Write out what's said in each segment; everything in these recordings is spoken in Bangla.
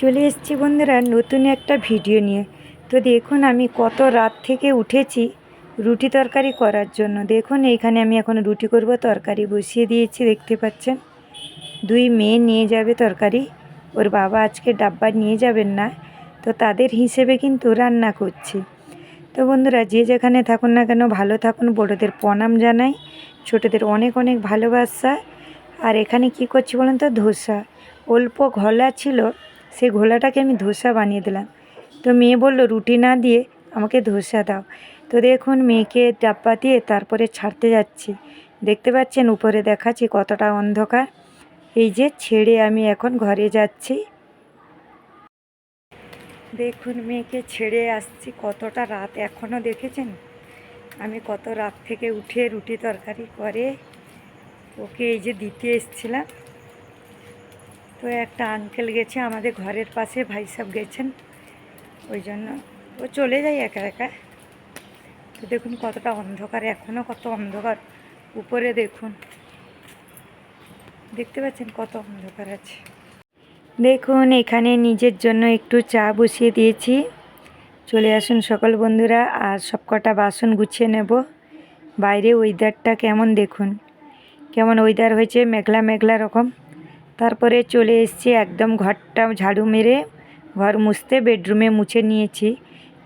চলে এসেছি বন্ধুরা, নতুন একটা ভিডিও নিয়ে। তো দেখুন, আমি কত রাত থেকে উঠেছি রুটি তরকারি করার জন্য। দেখুন এইখানে আমি এখন রুটি করব, তরকারি বসিয়ে দিয়েছি, দেখতে পাচ্ছেন? দুই মেয়ে নিয়ে যাবে তরকারি। ওর বাবা আজকে ডাব্বা নিয়ে যাবেন না, তো তাদের হিসেবে কিন্তু রান্না করছি। তো বন্ধুরা, যে যেখানে থাকুন না কেন, ভালো থাকুন। বড়োদের প্রণাম জানাই। ছোটোদের অনেক অনেক ভালোবাসা। আর এখানে কি করছি বলুন তো? ধোসা। অল্প ঘোলা ছিল, সেই ঘোলাটাকে আমি ধোসা বানিয়ে দিলাম। তো মেয়ে বলল, রুটি না দিয়ে আমাকে ধোসা দাও। তো দেখুন, মেয়েকে ডাব্বা দিয়ে তারপরে ছাড়তে যাচ্ছি। দেখতে পাচ্ছেন, উপরে দেখাচ্ছি কতটা অন্ধকার। এই যে ছেড়ে আমি এখন ঘরে যাচ্ছি। দেখুন, মেয়েকে ছেড়ে আসছি কতটা রাত এখনও দেখেছেন? আমি কত রাত থেকে উঠে রুটি তরকারি করে ওকে এই যে দিতে এসছিলাম। তো একটা আঙ্কেল গেছে, আমাদের ঘরের পাশে ভাই সাহেব গেছেন। ওই জন্য ও চলে যায় একা একা। তো দেখুন কতটা অন্ধকার এখনও কত অন্ধকার। উপরে দেখুন। দেখতে পাচ্ছেন কত অন্ধকার আছে। দেখুন, এখানে নিজের জন্য একটু চা বসিয়ে দিয়েছি। চলে আসুন সকল বন্ধুরা, আর সব কটা বাসন গুছিয়ে নেব। বাইরে ওয়েদারটা কেমন দেখুন। কেমন ওয়েদার হয়েছে, মেঘলা মেঘলা রকম। তারপরে চলে এসেছি একদম ঘরটা ঝাড়ু মেরে, ঘর মুছতে বেডরুমে মুছে নিয়েছি।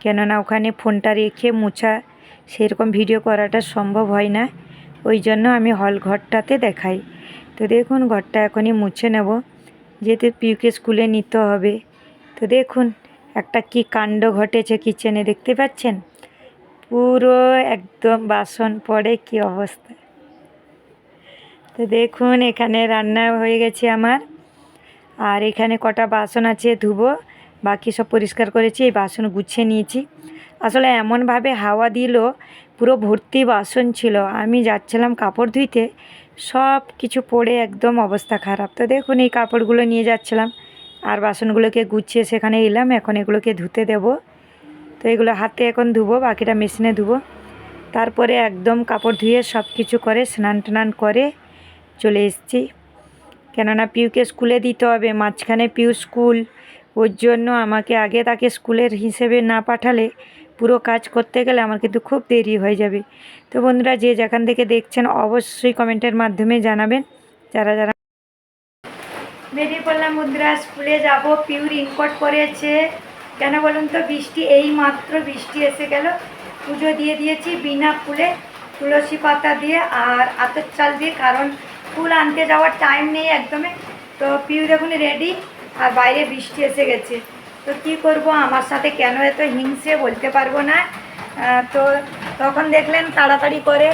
কেননা ওখানে ফোনটা রেখে মুছা, সেরকম ভিডিও করাটা সম্ভব হয় না। ওই জন্য আমি হল ঘরটাতে দেখাই। তো দেখুন, ঘরটা এখনই মুছে নেব। যেহেতু পিউকে স্কুলে নিতে হবে। তো দেখুন একটা কি কাণ্ড ঘটেছে কিচেনে দেখতে পাচ্ছেন? পুরো একদম বাসন পড়ে কি অবস্থা। তো দেখুন, এখানে রান্না হয়ে গেছে আমার। আর এখানে কটা বাসন আছে ধুবো, বাকি সব পরিষ্কার করেছি, এই বাসন গুছিয়ে নিয়েছি। আসলে এমনভাবে হাওয়া দিল, পুরো ভর্তি বাসন ছিল। আমি যাচ্ছিলাম কাপড় ধুইতে সব কিছু পড়ে একদম অবস্থা খারাপ। তো দেখুন, এই কাপড়গুলো নিয়ে যাচ্ছিলাম। আর বাসনগুলোকে গুছিয়ে সেখানে এলাম। এখন এগুলোকে ধুতে দেব। তো এগুলো হাতে এখন ধুবো, বাকিটা মেশিনে ধুবো। তারপরে একদম কাপড় ধুয়ে সব কিছু করে, স্নান টান করে চলে এসেছি। কেননা পিউকে স্কুলে দিতে হবে, মাঝখানে পিউ স্কুল। ওর জন্য আমাকে আগে তাকে স্কুলের হিসেবে না পাঠালে পুরো কাজ করতে গেলে আমার কিন্তু খুব দেরি হয়ে যাবে। তো বন্ধুরা, যে যেখান থেকে দেখছেন, অবশ্যই কমেন্টের মাধ্যমে জানাবেন। যারা যারা পড়লাম বন্ধুরা স্কুলে যাব পিউ রিনকোট পরেছে কেন বলুন তো, বৃষ্টি এই মাত্র বৃষ্টি এসে গেল। পুজো দিয়ে দিয়েছি বিনা ফুলে, তুলসী পাতা দিয়ে আর আতর চাল দিয়ে, কারণ ফুল আনতে যাওয়ার টাইম নেই একদমই তো পিউ দেখুন রেডি আর বাইরে বৃষ্টি এসে গেছে। তো কি করব, আমার সাথে কেন এত হিংসে বলতে পারব না। তো তখন দেখলেন তাড়াতাড়ি করে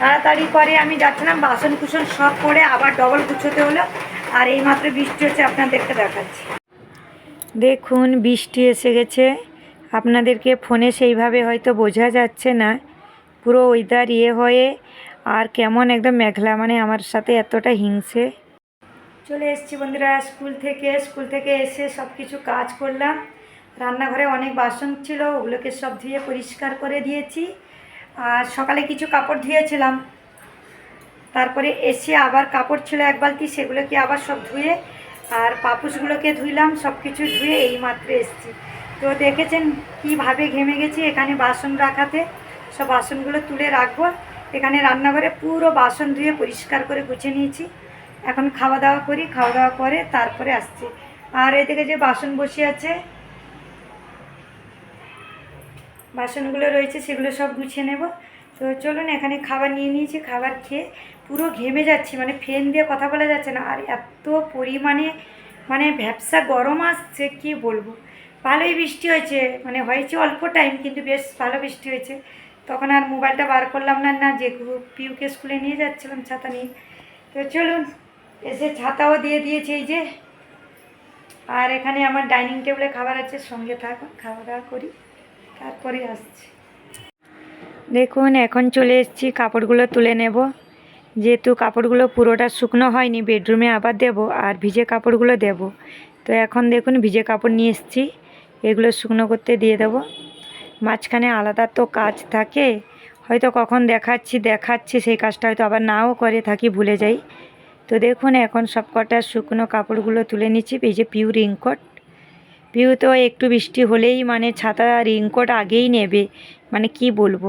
তাড়াতাড়ি করে আমি যাচ্ছিলাম বাসন কুসন সব করে আবার ডবল গুছোতে হলো। আর এই মাত্র বৃষ্টি হচ্ছে, আপনাদেরকে দেখাচ্ছি। দেখুন, বৃষ্টি এসে গেছে। আপনাদেরকে ফোনে সেইভাবে হয়তো বোঝা যাচ্ছে না। পুরো ওয়েদার ইয়ে হয়ে আর কেমন একদম মেঘলা মানে আমার সাথে এতটা হিংসে। চলে এসেছি বন্ধুরা স্কুল থেকে। স্কুল থেকে এসে সব কিছু কাজ করলাম। রান্নাঘরে অনেক বাসন ছিল, ওগুলোকে সব ধুয়ে পরিষ্কার করে দিয়েছি। আর সকালে কিছু কাপড় ধুয়েছিলাম। তারপরে এসে আবার কাপড় ছিল এক বালতি, সেগুলোকে আবার সব ধুয়ে আর পাপুসগুলোকে ধুইলাম সব কিছু ধুয়ে এই মাত্র এসেছি। তো দেখেছেন কীভাবে ঘেমে গেছি এখানে বাসন রাখাতে। সব বাসনগুলো তুলে রাখব। এখানে রান্নাঘরে পুরো বাসন ধুয়ে পরিষ্কার করে গুছিয়ে নিয়েছি। এখন খাওয়া দাওয়া করি, খাওয়া দাওয়া করে তারপরে আসছি। আর এদিকে যে বাসন বসে আছে, বাসনগুলো রয়েছে সেগুলো সব গুছিয়ে নেব। তো চলুন এখানে খাবার নিয়ে নিয়েছি, খাবার খেয়ে পুরো ঘেমে যাচ্ছি মানে ফ্যান দিয়ে কথা বলা যাচ্ছে না। আর এত পরিমাণে মানে ভ্যাবসা গরম আসছে, কি বলব? ভালোই বৃষ্টি হয়েছে মানে হয়েছে অল্প টাইম কিন্তু বেশ ভালো বৃষ্টি হয়েছে। তখন আর মোবাইলটা বার করলাম না না, যে পিউকে স্কুলে নিয়ে যাচ্ছিলাম ছাতা নিয়ে। তো চলুন, এসে ছাতাও দিয়ে দিয়েছে এই যে। আর এখানে আমার ডাইনিং টেবিলে খাবার আছে, সঙ্গে থাকুন খাওয়া দাওয়া করি, তারপরে আসছি। দেখুন, এখন চলে এসেছি, কাপড়গুলো তুলে নেব। যেহেতু কাপড়গুলো পুরোটা শুকনো হয়নি, বেডরুমে আবার দেব আর ভিজে কাপড়গুলো দেব। তো এখন দেখুন, ভিজে কাপড় নিয়ে এসেছি, এগুলো শুকনো করতে দিয়ে দেব। মাঝখানে আলাদা তো কাজ থাকে, হয়তো কখন দেখাচ্ছি দেখাচ্ছি, সেই কাজটা হয়তো আবার নাও করে থাকি, ভুলে যাই। তো দেখুন, এখন সব কটা শুকনো কাপড়গুলো তুলে নিচ্ছি, এই যে পিউ রিংকট পিউ তো একটু বৃষ্টি হলেই মানে ছাতা রিংকট আগেই নেবে মানে কি বলব?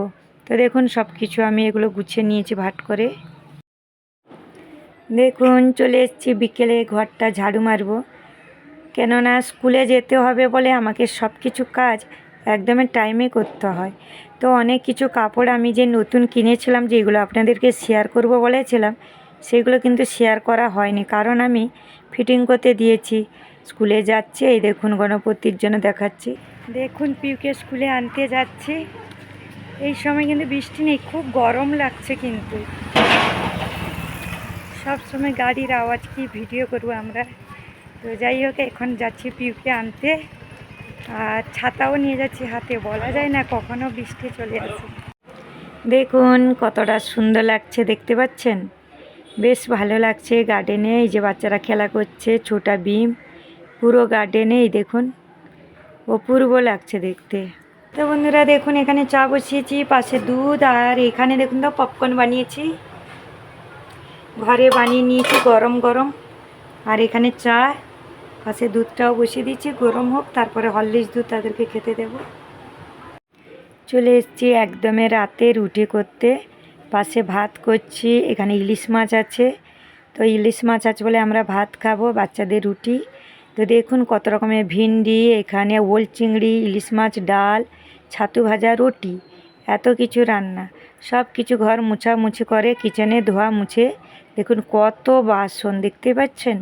তো দেখুন সব কিছু আমি এগুলো গুছিয়ে নিয়েছি ভাট করে। দেখুন, চলে এসেছি বিকেলে ঘরটা ঝাড়ু মারবো। কেননা স্কুলে যেতে হবে বলে আমাকে সব কিছু কাজ একদমই টাইমে করতে হয়। তো অনেক কিছু কাপড় আমি যে নতুন কিনেছিলাম যেগুলো আপনাদেরকে শেয়ার করব বলেছিলাম, সেগুলো কিন্তু শেয়ার করা হয়নি। কারণ আমি ফিটিং করতে দিয়েছি। স্কুলে যাচ্ছে, এই দেখুন, গণপতির জন্য দেখাচ্ছি। দেখুন, পিউকে স্কুলে আনতে যাচ্ছি। এই সময় কিন্তু বৃষ্টি নেই, খুব গরম লাগছে কিন্তু। সব সময় গাড়ির আওয়াজ কি ভিডিও করব আমরা। তো যাই হোক, এখন যাচ্ছি পিউকে আনতে। আর ছাতাও নিয়ে যাচ্ছি হাতে, বলা যায় না কখনো বৃষ্টি চলে আসে। দেখুন, কতটা সুন্দর লাগছে, দেখতে পাচ্ছেন? বেশ ভালো লাগছে গার্ডেনে, এই যে বাচ্চারা খেলা করছে, ছোটা বিম পুরো গার্ডেনেই দেখুন। অপূর্ব লাগছে দেখতে। তো বন্ধুরা দেখুন, এখানে চা বসিয়েছি, পাশে দুধ, আর এখানে দেখুন তো পপকর্ন বানিয়েছি। ঘরে বানিয়ে নিয়েছি গরম গরম। আর এখানে চা, পাশে দুধটাও বসিয়ে দিচ্ছি, গরম হোক, তারপরে হরলিক্স দুধ তাদেরকে খেতে দেব। চলে এসেছি একদমে রাতে রুটি করতে। পাশে ভাত করছি, এখানে ইলিশ মাছ আছে। তো ইলিশ মাছ আছে বলে আমরা ভাত খাব, বাচ্চাদের রুটি। তো দেখুন কত রকমের ভিন্ডি, এখানে ওল চিংড়ি, ইলিশ মাছ, ডাল, ছাতু ভাজা, রুটি, এত কিছু রান্না। সব কিছু ঘর মুছামুছি করে কিচেনে ধোয়া মুছে, দেখুন কত বাসন দেখতে পাচ্ছেন?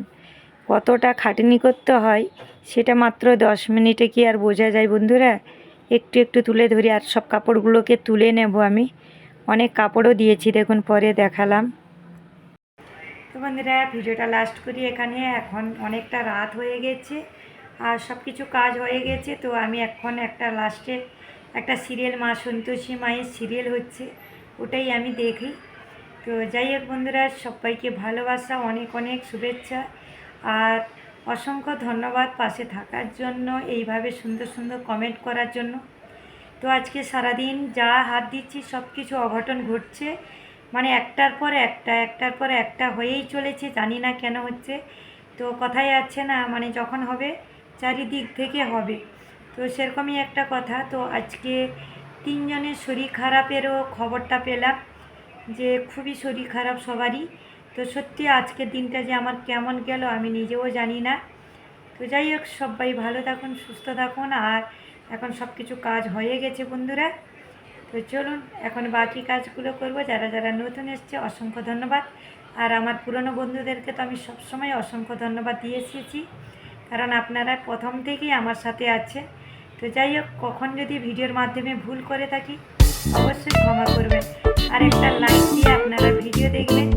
কতটা খাটনি করতে হয়, সেটা মাত্র দশ মিনিটে কি আর বোঝা যায় বন্ধুরা? একটু একটু তুলে ধরি আর সব কাপড়গুলোকে তুলে নেব আমি। অনেক কাপড়ও দিয়েছি দেখুন, পরে দেখালাম। তো বন্ধুরা ভিডিওটা লাস্ট করি এখানে। এখন অনেকটা রাত হয়ে গেছে আর সব কিছু কাজ হয়ে গেছে। তো আমি এখন একটা লাস্টে একটা সিরিয়াল মা সন্তোষী মায়ের সিরিয়াল হচ্ছে, ওটাই আমি দেখি। তো যাই হোক বন্ধুরা, সবাইকে ভালোবাসা, অনেক অনেক শুভেচ্ছা। আর অসংখ্য ধন্যবাদ পাশে থাকার জন্য, এইভাবে সুন্দর সুন্দর কমেন্ট করার জন্য। তো আজকে সারাদিন যা হাত দিচ্ছি সব কিছু অঘটন ঘটছে। মানে একটার পর একটা, একটার পর একটা হয়েই চলেছে, জানি না কেন হচ্ছে। তো কথাই আছে না মানে যখন হবে, চারিদিক থেকে হবে। তো সেরকমই একটা কথা। তো আজকে তিনজনের শরীর খারাপেরও খবরটা পেলাম যে, খুবই শরীর খারাপ সবারই। তো সত্যি আজকের দিনটা যে আমার কেমন গেল আমি নিজেও জানি না। তো যাই হোক, সবাই ভালো থাকুন, সুস্থ থাকুন। আর এখন সব কিছু কাজ হয়ে গেছে বন্ধুরা। তো চলুন, এখন বাকি কাজগুলো করব। যারা যারা নতুন এসছে, অসংখ্য ধন্যবাদ। আর আমার পুরনো বন্ধুদেরকে তো আমি সবসময় অসংখ্য ধন্যবাদ দিয়ে এসেছি। কারণ আপনারা প্রথম থেকেই আমার সাথে আছে। তো যাই হোক, কখন যদি ভিডিওর মাধ্যমে ভুল করে থাকি, অবশ্যই ক্ষমা করবেন। আর একটা লাইক দিয়ে আপনারা ভিডিও দেখবেন।